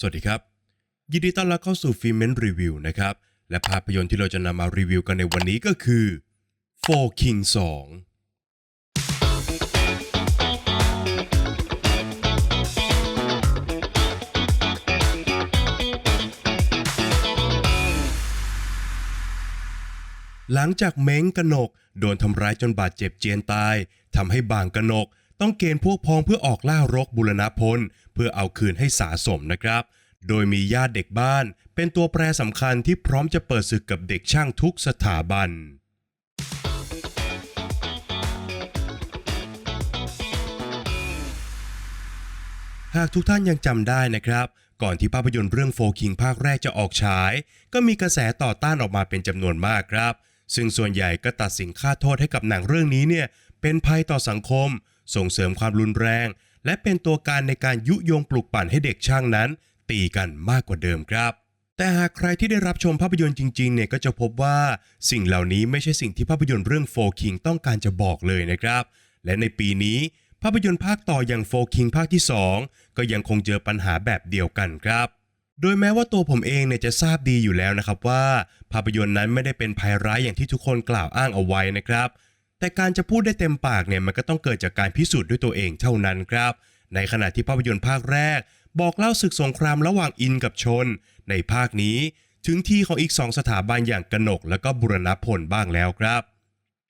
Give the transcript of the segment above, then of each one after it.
สวัสดีครับ ยินดีต้อนรับเข้าสู่ฟิเมนรีวิวนะครับ และภาพยนตร์ที่เราจะนำมารีวิวกันในวันนี้ก็คือ Four King 2หลังจากเม้งกนก โดนทำร้ายจนบาดเจ็บเจียนตายทำให้บางกนก ต้องเกณฑ์พวกพ้องเพื่อออกล่ารกบุรณพล เพื่อเอาคืนให้สาสมนะครับ โดยมีญาติเด็กบ้าน เป็นตัวแปรสำคัญที่พร้อมจะเปิดศึกกับเด็กช่างทุกสถาบันหากทุกท่านยังจำได้นะครับ ก่อนที่ภาพยนตร์เรื่องโฟคิงภาคแรกจะออกฉาย ก็มีกระแสต่อต้านออกมาเป็นจำนวนมากครับ ซึ่งส่วนใหญ่ก็ตัดสินค่าโทษให้กับหนังเรื่องนี้เนี่ยเป็นภัยต่อสังคม ส่งเสริมความรุนแรง และเป็นตัวการในการยุยงปลุกปั่นให้เด็กช่างนั้น ตีกันมากกว่าเดิมครับ แต่หากใครที่ได้รับชมภาพยนตร์จริงๆเนี่ยก็จะพบว่าสิ่งเหล่านี้ไม่ใช่สิ่งที่ภาพยนตร์เรื่องโฟคิงต้องการจะบอกเลยนะครับ และในปีนี้ภาพยนตร์ภาคต่ออย่างโฟคิงภาคที่ 2 ก็ยังคงเจอปัญหาแบบเดียวกันครับ โดยแม้ว่าตัวผมเองเนี่ยจะทราบดีอยู่แล้วนะครับว่า ภาพยนตร์นั้นไม่ได้เป็นภัยร้ายอย่างที่ทุกคนกล่าวอ้างเอาไว้นะครับ แต่การจะพูดได้เต็มปากเนี่ยมันก็ต้องเกิดจากการพิสูจน์ด้วยตัวเองเท่านั้นครับ ในขณะที่ภาพยนตร์ภาคแรก บอกเล่าศึกสงครามระหว่างอินกับชน ในภาคนี้ถึงที่ของอีกสองสถาบันอย่างกนกและก็บุรณพลบ้างแล้วครับ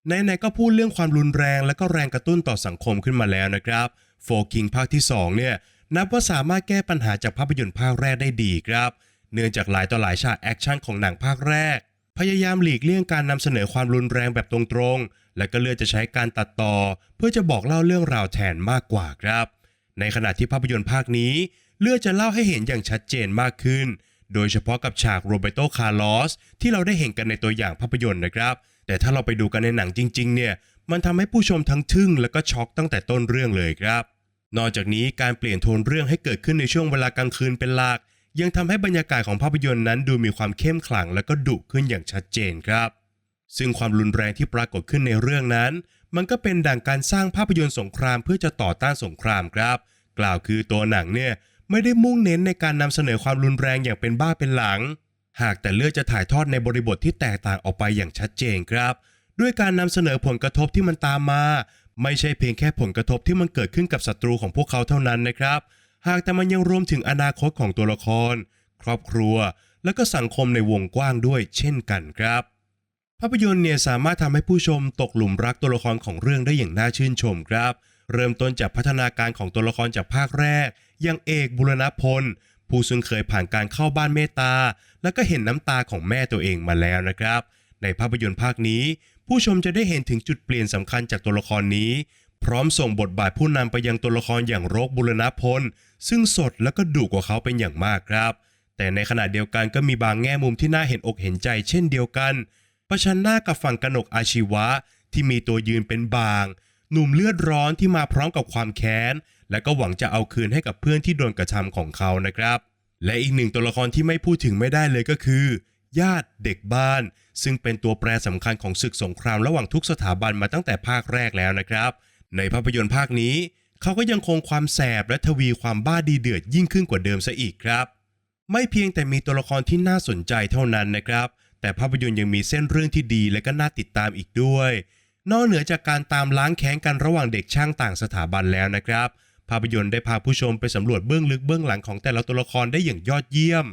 ไหนๆก็พูดเรื่องความรุนแรงและก็แรงกระตุ้นต่อสังคมขึ้นมาแล้วนะครับโฟกิงภาคที่2เนี่ยนับว่าสามารถแก้ปัญหาจากภาพยนตร์ภาคแรกได้ดีครับ เนื่องจากหลายต่อหลายฉากแอคชั่นของหนังภาคแรก พยายามหลีกเลี่ยงการนำเสนอความรุนแรงแบบตรงๆ และก็เลือกจะใช้การตัดต่อ เพื่อจะบอกเล่าเรื่องราวแทนมากกว่าครับ ในขณะที่ภาพยนตร์ภาคนี้ เลือกจะเล่าให้เห็นอย่างชัดเจนมากขึ้น โดยเฉพาะกับฉากโรเบโตคาร์ลอสที่เราได้เห็นกันในตัวอย่างภาพยนตร์นะครับ แต่ถ้าเราไปดูกันในหนังจริงๆ เนี่ย มันทำให้ผู้ชมทั้งทึ่งและก็ช็อกตั้งแต่ต้นเรื่องเลยครับ นอกจากนี้การเปลี่ยนโทนเรื่องให้เกิดขึ้นในช่วงเวลากลางคืนเป็นหลักยังทำให้บรรยากาศของภาพยนตร์นั้นดูมีความเข้มขลังและก็ดุขึ้นอย่างชัดเจนครับ ซึ่งความรุนแรงที่ปรากฏขึ้นในเรื่องนั้น มันก็เป็นดั่งการสร้างภาพยนตร์สงครามเพื่อจะต่อต้านสงครามครับ กล่าวคือตัวหนังเนี่ยไม่ได้มุ่งเน้นในการนำเสนอความรุนแรงอย่างเป็นบ้าเป็นหลัง หากแต่เลือกจะถ่ายทอดในบริบทที่แตกต่างออกไปอย่างชัดเจนครับ ด้วยการนำเสนอผลกระทบที่มันตามมา ไม่ใช่เพียงแค่ผลกระทบที่มันเกิดขึ้นกับศัตรูของพวกเขาเท่านั้นนะครับ หากแต่มันยังรวมถึงอนาคตของตัวละคร ครอบครัว และก็สังคมในวงกว้างด้วยเช่นกันครับ ภาพยนตร์เนี่ยสามารถทำให้ผู้ชมตกหลุมรักตัวละครของเรื่องได้อย่างน่าชื่นชมครับ เริ่มต้นจากพัฒนาการของตัวละครจากภาคแรก อย่างเอกบุรณพล ผู้ซึ่งเคยผ่านการเข้าบ้านเมตตา แล้วก็เห็นน้ำตาของแม่ตัวเองมาแล้วนะครับ ในภาพยนตร์ภาคนี้ ผู้ชมจะได้เห็นถึงจุดเปลี่ยนสำคัญจากตัวละครนี้ พร้อมส่งบทบาทผู้นำไปยังตัวละครอย่างโรกบุรณพล ซึ่งสดและก็ดุกว่าเขาเป็นอย่างมากครับ แต่ในขณะเดียวกันก็มีบางแง่มุมที่น่าเห็นอกเห็นใจเช่นเดียวกัน ประชันหน้ากับฝั่งกนกอาชีวะ ที่มีตัวยืนเป็นบาง หนุ่มเลือดร้อนที่มาพร้อมกับความแค้น และก็หวังจะเอาคืนให้กับเพื่อนที่โดนกระทำของเขานะครับ และอีกหนึ่งตัวละครที่ไม่พูดถึงไม่ได้เลยก็คือ ญาติเด็กบ้าน ซึ่งเป็นตัวแปรสำคัญของศึกสงครามระหว่างทุกสถาบันมาตั้งแต่ภาคแรกแล้วนะครับ ในภาพยนตร์ภาคนี้ เขาก็ยังคงความแสบและทวีความบ้าดีเดือดยิ่งขึ้นกว่าเดิมซะอีกครับ ไม่เพียงแต่มีตัวละครที่น่าสนใจเท่านั้นนะครับ แต่ภาพยนตร์ยังมีเส้นเรื่องที่ดีและก็น่าติดตามอีกด้วย นอกเหนือจากการตามล้างแค้นกันระหว่างเด็กช่างต่างสถาบันแล้วนะครับ ภาพยนตร์ได้พาผู้ชมไปสำรวจเบื้องลึกเบื้องหลังของแต่ละตัวละครได้อย่างยอดเยี่ยม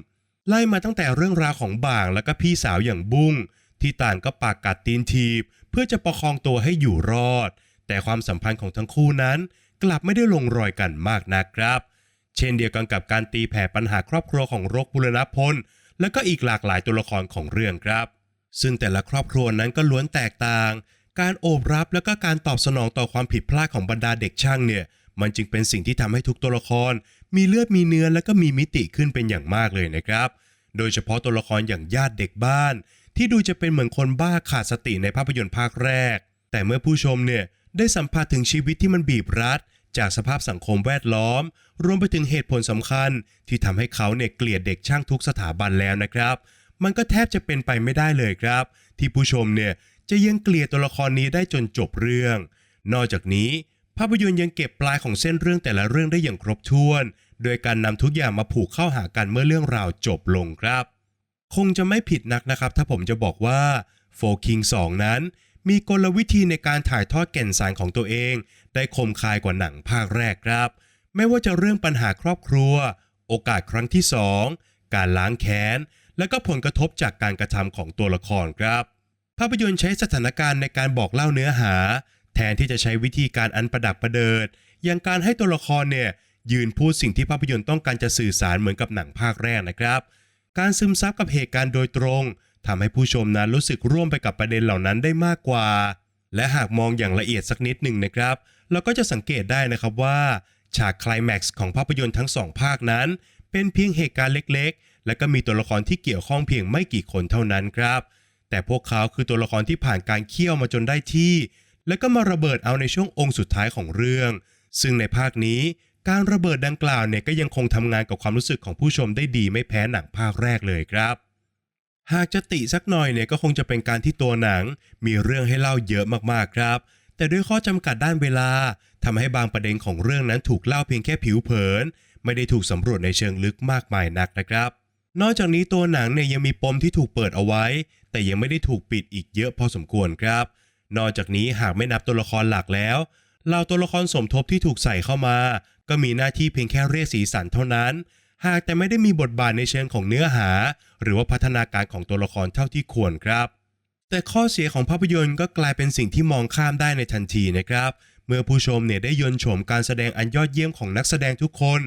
ไล่มาตั้งแต่เรื่องราวของบ่างและก็พี่สาวอย่างบุ้งที่ต่างก็ปากกัดตีนทีบ เพื่อจะประคองตัวให้อยู่รอด แต่ความสัมพันธ์ของทั้งคู่นั้น กลับไม่ได้ลงรอยกันมากนักครับ เช่นเดียวกันกับการตีแผ่ปัญหาครอบครัวของรกบุรณพล และก็อีกหลากหลายตัวละครของเรื่องครับ ซึ่งแต่ละครอบครัวนั้นก็ล้วนแตกต่าง การโอบรับและก็การตอบสนองต่อความผิดพลาดของบรรดาเด็กช่างเนี่ยมันจึงเป็นสิ่งที่ทำให้ทุกตัวละคร มีเลือดมีเนื้อและก็มีมิติขึ้นเป็นอย่างมากเลยนะครับ โดยเฉพาะตัวละครอย่างญาติเด็กบ้าน ที่ดูจะเป็นเหมือนคนบ้าขาดสติในภาพยนตร์ภาคแรก แต่เมื่อผู้ชมเนี่ยได้สัมผัสถึงชีวิตที่มันบีบรัด จากสภาพสังคมแวดล้อม รวมไปถึงเหตุผลสำคัญ ที่ทำให้เขาเนี่ยเกลียดเด็กช่างทุกสถาบันแล้วนะครับ มันก็แทบจะเป็นไปไม่ได้เลยครับ ที่ผู้ชมเนี่ยจะยังเกลียดตัวละครนี้ได้จนจบเรื่อง นอกจากนี้ ภาพยนตร์ยังเก็บปลายของเส้นเรื่องแต่ละเรื่องได้อย่างครบถ้วน โดยการนำทุกอย่างมาผูกเข้าหากันเมื่อเรื่องราวจบลงครับ คงจะไม่ผิดนักนะครับ ถ้าผมจะบอกว่าโฟคิง2นั้น มีกลวิธีในการถ่ายทอดแก่นสารของตัวเอง ได้คมคายกว่าหนังภาคแรกครับ ไม่ว่าจะเรื่องปัญหาครอบครัว โอกาสครั้งที่ 2 การล้างแค้น และก็ผลกระทบจากการกระทำของตัวละครครับ ภาพยนตร์ใช้สถานการณ์ในการบอกเล่าเนื้อหา แทนที่จะใช้วิธีการอันประดับประเดิด อย่างการให้ตัวละครเนี่ยยืนพูดสิ่งที่ภาพยนตร์ต้องการจะสื่อสารเหมือนกับหนังภาคแรกนะครับ การซึมซับกับเหตุการณ์โดยตรง ทำให้ผู้ชมนั้นรู้สึกร่วมไปกับประเด็นเหล่านั้นได้มากกว่า และหากมองอย่างละเอียดสักนิดหนึ่งนะครับ เราก็จะสังเกตได้นะครับว่า ฉากคลแม็กซ์ของภาพยนตร์ทั้งสองภาคนั้น เป็นเพียงเหตุการณ์เล็กๆ และก็มีตัวละครที่เกี่ยวข้องเพียงไม่กี่คนเท่านั้นครับ แต่พวกเขาคือตัวละครที่ผ่านการเคี่ยวมาจนได้ที่ แล้วก็มาระเบิดเอาในช่วงองค์สุดท้ายของเรื่อง ซึ่งในภาคนี้การระเบิดดังกล่าวเนี่ยก็ยังคงทำงานกับความรู้สึกของผู้ชมได้ดีไม่แพ้หนังภาคแรกเลยครับ หากจะติสักหน่อยเนี่ยก็คงจะเป็นการที่ตัวหนัง มีเรื่องให้เล่าเยอะมากๆครับ แต่ด้วยข้อจำกัดด้านเวลาทำให้บางประเด็นของเรื่องนั้นถูกเล่าเพียงแค่ผิวเผิน ไม่ได้ถูกสำรวจในเชิงลึกมากมายนักนะครับ นอกจากนี้ตัวหนังเนี่ยยังมีปมที่ถูกเปิดเอาไว้ แต่ยังไม่ได้ถูกปิดอีกเยอะพอสมควรครับ นอกจากนี้หากไม่นับตัวละครหลักแล้วเหล่าตัวละครสมทบที่ถูกใส่เข้ามา ก็มีหน้าที่เพียงแค่เรียกสีสันเท่านั้น หากแต่ไม่ได้มีบทบาทในเชิงของเนื้อหา หรือว่าพัฒนาการของตัวละครเท่าที่ควรครับ แต่ข้อเสียของภาพยนตร์ก็กลายเป็นสิ่งที่มองข้ามได้ในทันทีนะครับ เมื่อผู้ชมเนี่ยได้ยนต์โฉมการแสดงอันยอดเยี่ยมของนักแสดงทุกคน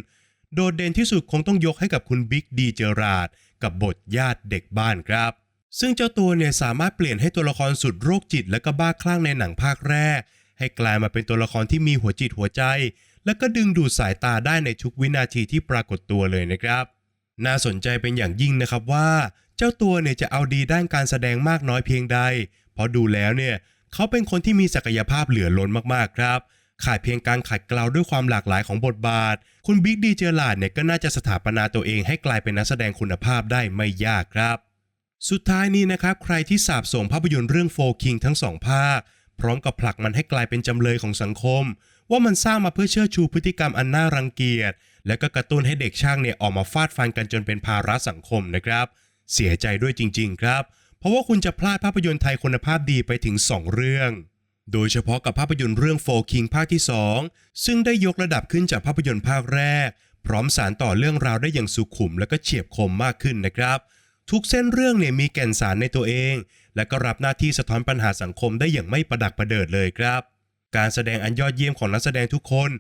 โดดเด่นที่สุดคงต้องยกให้กับคุณบิ๊กดีเจอราดกับบทญาติเด็กบ้านครับ ซึ่งเจ้าตัวเนี่ยสามารถเปลี่ยนให้ตัวละครสุดโรคจิตและก็บ้าคลั่งในหนังภาคแรก ให้กลายมาเป็นตัวละครที่มีหัวจิตหัวใจ และก็ดึงดูดสายตาได้ในทุกวินาทีที่ปรากฏตัวเลยนะครับ น่าสนใจเป็นอย่างยิ่งนะครับว่า เจ้าตัวเนี่ยจะเอาดีด้านการแสดงมากน้อยเพียงใด เพราะดูแล้วเนี่ยเขาเป็นคนที่มีศักยภาพเหลือล้นมากๆครับ ขาดเพียงการขัดเกลาด้วยความหลากหลายของบทบาท คุณบิ๊กดีเจอร์ลาดเนี่ยก็น่าจะสถาปนาตัวเองให้กลายเป็นนักแสดงคุณภาพได้ไม่ยากครับสุดท้ายนี้นะครับ ใครที่สาบส่งภาพยนตร์เรื่องโฟคิงทั้งสองภาค พร้อมกับผลักมันให้กลายเป็นจำเลยของสังคม ว่ามันสร้างมาเพื่อเชิดชูพฤติกรรมอันน่ารังเกียจ และก็กระตุ้นให้เด็กช่างเนี่ยออกมาฟาดฟันกันจนเป็นภาระสังคมนะครับ เสียใจด้วยจริง ๆ ครับ เพราะว่าคุณจะพลาดภาพยนตร์ไทยคุณภาพดีไปถึง 2 เรื่อง โดยเฉพาะกับภาพยนตร์เรื่องโฟคิงภาคที่ 2 ซึ่งได้ยกระดับขึ้นจากภาพยนตร์ภาคแรก พร้อมสารต่อเรื่องราวได้อย่างสุขุม และก็เฉียบคมมากขึ้นนะครับ ทุกเส้นเรื่องเนี่ยมีแก่นสารในตัวเอง และก็รับหน้าที่สะท้อนปัญหาสังคมได้อย่างไม่ประดักประเดิดเลยครับ การแสดงอันยอดเยี่ยมของนักแสดงทุกคน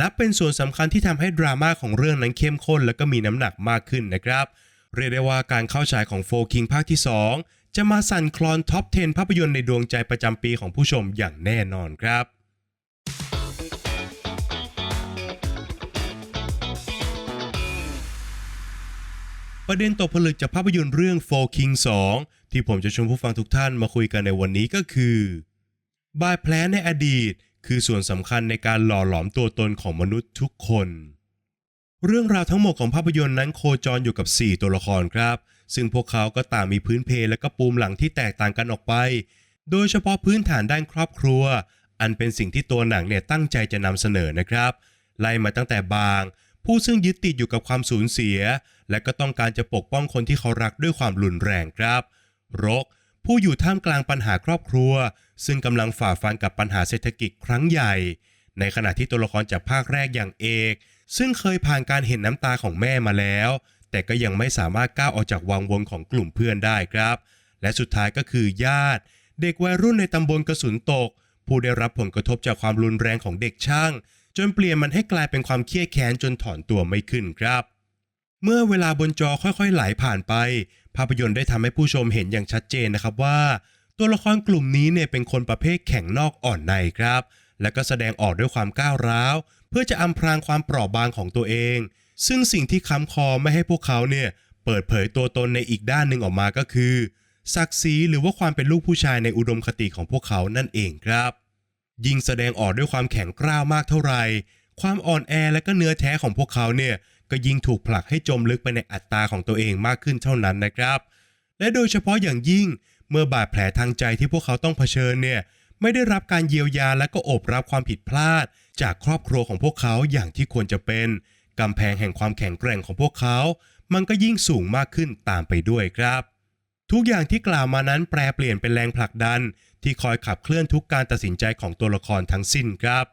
นับเป็นส่วนสำคัญที่ทำให้ดราม่าของเรื่องนั้นเข้มข้น และก็มีน้ำหนักมากขึ้นนะครับ เรียกได้ว่าการเข้าฉายของโฟคิงภาคที่ 2 จะมาสั่นคลอนท็อป 10 ภาพยนตร์ในดวงใจประจำปีของผู้ชมอย่างแน่นอนครับประเด็นตกผลึกจากภาพยนตร์เรื่อง f o r King 2 ที่ผมจะชวนผู้ฟังทุกท่านมาคุยกันในวันนี้ก็คือ บาดแผลในอดีตคือส่วนสำคัญในการหล่อหลอมตัวตนของมนุษย์ทุกคน เรื่องราวทั้งหมดของภาพยนตร์นั้นโคจรอยู่กับ 4 ตัวละครครับ ซึ่งพวกเขาก็ต่างมีพื้นเพและก็ปูมหลังที่แตกต่างกันออกไป โดยเฉพาะพื้นฐานด้านครอบครัว อันเป็นสิ่งที่ตัวหนังเนี่ยตั้งใจจะนำเสนอนะครับ ไล่มาตั้งแต่บาง ผู้ซึ่งยึดติดอยู่กับความสูญเสีย และก็ต้องการจะปกป้องคนที่เขารักด้วยความรุนแรงครับ รก ผู้อยู่ท่ามกลางปัญหาครอบครัว ซึ่งกำลังฝ่าฟันกับปัญหาเศรษฐกิจครั้งใหญ่ ในขณะที่ตัวละครจากภาคแรกอย่างเอก ซึ่งเคยผ่านการเห็นน้ำตาของแม่มาแล้ว แต่ก็ยังไม่สามารถก้าวออกจากวังวนของกลุ่มเพื่อนได้ครับ และสุดท้ายก็คือญาติ เด็กวัยรุ่นในตำบลกระสุนตก ผู้ได้รับผลกระทบจากความรุนแรงของเด็กช่าง จนเปลี่ยนมันให้กลายเป็นความเครียดแค้นจนถอนตัวไม่ขึ้นครับเมื่อเวลาบนจอค่อยๆ ไหลผ่านไป ภาพยนตร์ได้ทำให้ผู้ชมเห็นอย่างชัดเจนนะครับว่า ตัวละครกลุ่มนี้เนี่ยเป็นคนประเภทแข็งนอกอ่อนในครับ และก็แสดงออกด้วยความก้าวร้าว เพื่อจะอำพรางความเปราะบางของตัวเอง ซึ่งสิ่งที่ค้ำคอไม่ให้พวกเขาเนี่ยเปิดเผยตัวตนในอีกด้านหนึ่งออกมาก็คือ ศักดิ์ศรีหรือว่าความเป็นลูกผู้ชายในอุดมคติของพวกเขานั่นเองครับ ยิ่งแสดงออกด้วยความแข็งกร้าวมากเท่าไหร่ความอ่อนแอและก็เนื้อแท้ของพวกเขาเนี่ยก็ยิ่งถูกผลักให้จมลึกไปในอัตราของตัวเองมากขึ้นเท่านั้นนะครับ และโดยเฉพาะอย่างยิ่ง เมื่อบาดแผลทางใจที่พวกเขาต้องเผชิญเนี่ยไม่ได้รับการเยียวยาและก็โอบรับความผิดพลาด จากครอบครัวของพวกเขาอย่างที่ควรจะเป็นกำแพงแห่งความแข็งแกร่งของพวกเขา มันก็ยิ่งสูงมากขึ้นตามไปด้วยครับ ทุกอย่างที่กล่าวมานั้นแปลเปลี่ยนเป็นแรงผลักดัน ที่คอยขับเคลื่อนทุกการตัดสินใจของตัวละครทั้งสิ้นครับ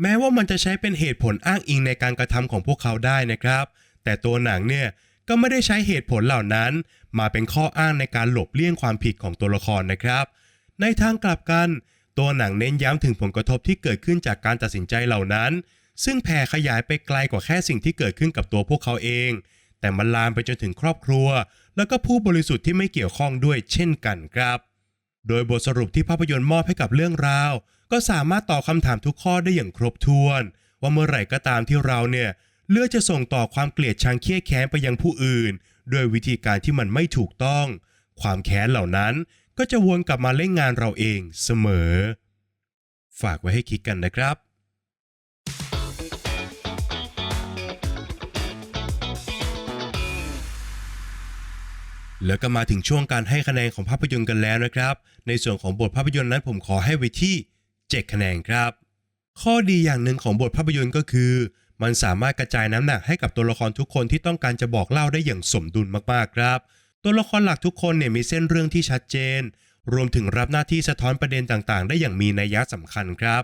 แม้ว่ามันจะใช้เป็นเหตุผลอ้างอิงในการกระทำของพวกเขาได้นะครับ แต่ตัวหนังเนี่ย ก็ไม่ได้ใช้เหตุผลเหล่านั้น มาเป็นข้ออ้างในการหลบเลี่ยงความผิดของตัวละครนะครับ ในทางกลับกัน ตัวหนังเน้นย้ำถึงผลกระทบที่เกิดขึ้นจากการตัดสินใจเหล่านั้น ซึ่งแผ่ขยายไปไกลกว่าแค่สิ่งที่เกิดขึ้นกับตัวพวกเขาเอง แต่มันลามไปจนถึงครอบครัว แล้วก็ผู้บริสุทธิ์ที่ไม่เกี่ยวข้องด้วยเช่นกันครับ โดยบทสรุปที่ภาพยนตร์มอบให้กับเรื่องราว ก็สามารถตอบคำถามทุกข้อได้อย่างครบถ้วน ว่าเมื่อไหร่ก็ตามที่เราเนี่ย เลือกจะส่งต่อความเกลียดชังเคี้ยแค้นไปยังผู้อื่น ด้วยวิธีการที่มันไม่ถูกต้อง ความแค้นเหล่านั้นก็จะวนกลับมาเล่นงานเราเองเสมอ ฝากไว้ให้คิดกันนะครับแล้วก็มาถึงช่วงการให้คะแนนของภาพยนตร์กันแล้วนะครับ ในส่วนของบทภาพยนตร์นั้นผมขอให้ไว้ที่ 7 คะแนนครับ ข้อดีอย่างหนึ่งของบทภาพยนตร์ก็คือ มันสามารถกระจายน้ำหนักให้กับตัวละครทุกคนที่ต้องการจะบอกเล่าได้อย่างสมดุลมากๆครับ ตัวละครหลักทุกคนเนี่ยมีเส้นเรื่องที่ชัดเจน รวมถึงรับหน้าที่สะท้อนประเด็นต่างๆ ได้อย่างมีนัยยะสำคัญครับ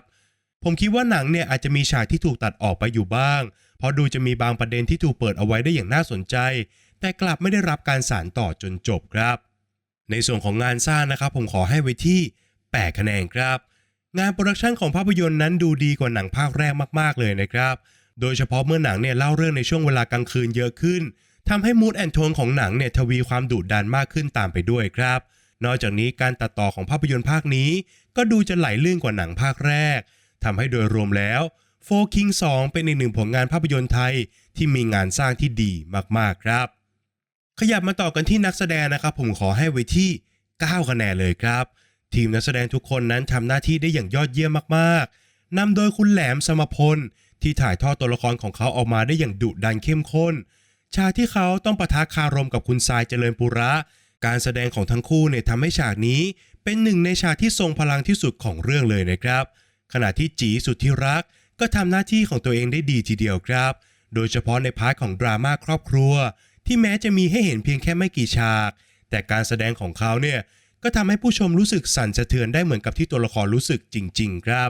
ผมคิดว่าหนังเนี่ยอาจจะมีฉากที่ถูกตัดออกไปอยู่บ้าง เพราะดูจะมีบางประเด็นที่ถูกเปิดเอาไว้ได้อย่างน่าสนใจ แต่กลับไม่ได้รับการสานต่อจนจบครับ ในส่วนของงานสร้างนะครับ ผมขอให้ไว้ที่8คะแนนครับ งานโปรดักชันของภาพยนตร์นั้นดูดีกว่าหนังภาคแรกมาก ๆเลยนะครับ โดยเฉพาะเมื่อหนังเนี่ยเล่าเรื่องในช่วงเวลากลางคืนเยอะขึ้นทำให้มูดแอนโทนของหนังเนี่ยทวีความดุดันมากขึ้นตามไปด้วยครับ นอกจากนี้การตัดต่อของภาพยนตร์ภาคนี้ ก็ดูจะไหลลื่นกว่าหนังภาคแรกทำให้โดยรวมแล้วโฟคิง2เป็นอีกหนึ่งผลงานภาพยนตร์ไทยที่มีงานสร้างที่ดีมากๆครับ ขยับมาต่อกันที่นักแสดงนะครับ ผมขอให้ไว้ที่ 9 คะแนนเลยครับ ทีมนักแสดงทุกคนนั้นทำหน้าที่ได้อย่างยอดเยี่ยมมากๆนำโดยคุณแหลมสมพล ที่ถ่ายทอดตัวละครของเขาออกมาได้อย่างดุดันเข้มข้น ฉากที่เขาต้องปะทะคารมกับคุณทรายเจริญปุระ การแสดงของทั้งคู่เนี่ยทำให้ฉากนี้เป็นหนึ่งในฉากที่ทรงพลังที่สุดของเรื่องเลยนะครับ ขณะที่จีสุดที่รักก็ทำหน้าที่ของตัวเองได้ดีทีเดียวครับ โดยเฉพาะในพาร์ทของดราม่าครอบครัว ที่แม้จะมีให้เห็นเพียงแค่ไม่กี่ฉาก แต่การแสดงของเขาเนี่ยก็ทำให้ผู้ชมรู้สึกสั่นสะเทือนได้เหมือนกับที่ตัวละครรู้สึกจริง ๆ ครับ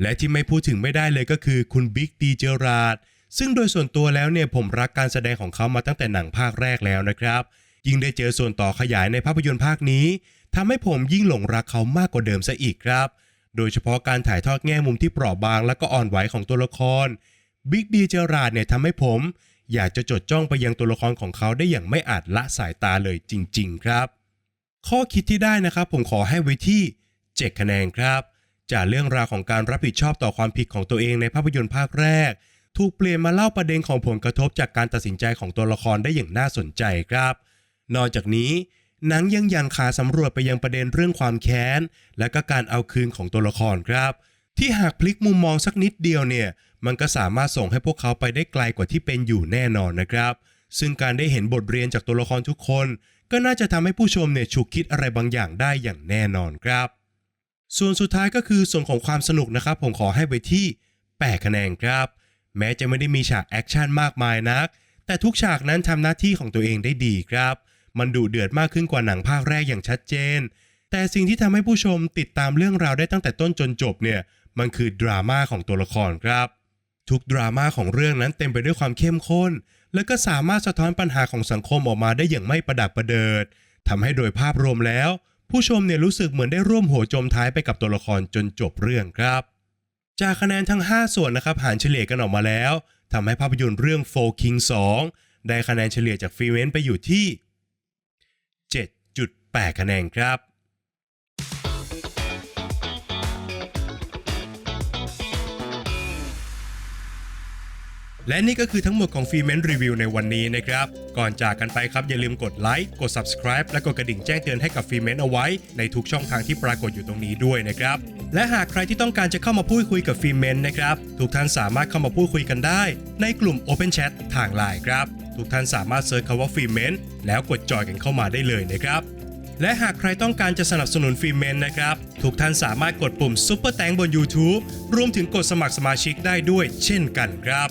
และที่ไม่พูดถึงไม่ได้เลยก็คือคุณบิ๊กดีเจอราดซึ่งโดยส่วนตัวแล้วเนี่ยผมรักการแสดงของเขามาตั้งแต่หนังภาคแรกแล้วนะครับ ยิ่งได้เจอส่วนต่อขยายในภาพยนตร์ภาคนี้ทำให้ผมยิ่งหลงรักเขามากกว่าเดิมซะอีกครับ โดยเฉพาะการถ่ายทอดแง่มุมที่เปราะบางและก็อ่อนไหวของตัวละครบิ๊กดีเจอราดเนี่ยทำให้ผม อยากจะจดจ้องไปยังตัวละครของเขาได้อย่างไม่อาจละสายตาเลยจริง ๆ ครับ ข้อคิดที่ได้นะครับผมขอให้ไว้ที่ 7 คะแนนครับ จากเรื่องราวของการรับผิดชอบต่อความผิดของตัวเองในภาพยนตร์ภาคแรก ถูกเปลี่ยนมาเล่าประเด็นของผลกระทบจากการตัดสินใจของตัวละครได้อย่างน่าสนใจครับ นอกจากนี้หนังยังยังขาสำรวจไปยังประเด็นเรื่องความแค้น และก็การเอาคืนของตัวละครครับ ที่หากพลิกมุมมองสักนิดเดียวเนี่ย มันก็สามารถส่งให้พวกเขาไปได้ไกลกว่าที่เป็นอยู่แน่นอนนะครับ ซึ่งการได้เห็นบทเรียนจากตัวละครทุกคน ก็น่าจะทำให้ผู้ชมเนี่ยฉุกคิดอะไรบางอย่างได้อย่างแน่นอนครับ ส่วนสุดท้ายก็คือส่วนของความสนุกนะครับผมขอให้ไปที่8คะแนนครับ แม้จะไม่ได้มีฉากแอคชั่นมากมายนัก แต่ทุกฉากนั้นทำหน้าที่ของตัวเองได้ดีครับ มันดุเดือดมากขึ้นกว่าหนังภาคแรกอย่างชัดเจน แต่สิ่งที่ทำให้ผู้ชมติดตามเรื่องราวได้ตั้งแต่ต้นจนจบเนี่ยมันคือดราม่าของตัวละครครับ ทุกดราม่าของเรื่องนั้นเต็มไปด้วยความเข้มข้น และก็สามารถสะท้อนปัญหาของสังคมออกมาได้อย่างไม่ประดักประเดิดทำให้โดยภาพรวมแล้ว ผู้ชมเนี่ยรู้สึกเหมือนได้ร่วมโหจมท้ายไปกับตัวละครจนจบเรื่องครับ จากคะแนนทั้ง 5 ส่วนนะครับหารเฉลี่ยกันออกมาแล้วทำให้ภาพยนตร์เรื่อง Four King 2 ได้คะแนนเฉลี่ยจากฟรีเมนไปอยู่ที่ 7.8 คะแนนครับ และนี่ก็คือทั้งหมดของฟีเมนรีวิวในวันนี้นะครับ ก่อนจากกันไปครับอย่าลืมกดไลค์กด subscribe และกดกระดิ่งแจ้งเตือนให้กับฟีเมนเอาไว้ ในทุกช่องทางที่ปรากฏอยู่ตรงนี้ด้วยนะครับ และหากใครที่ต้องการจะเข้ามาพูดคุยกับฟีเมนนะครับ ทุกท่านสามารถเข้ามาพูดคุยกันได้ ในกลุ่ม Open Chat ทางไลน์ครับ ทุกท่านสามารถเซิร์ชคำว่าฟีเมนแล้วกดจอยกันเข้ามาได้เลยนะครับและหากใครต้องการจะสนับสนุนฟิล์มเมนนะครับ ทุกท่านสามารถกดปุ่มซุปเปอร์แตงบน YouTube รวมถึงกดสมัครสมาชิกได้ด้วยเช่นกันครับ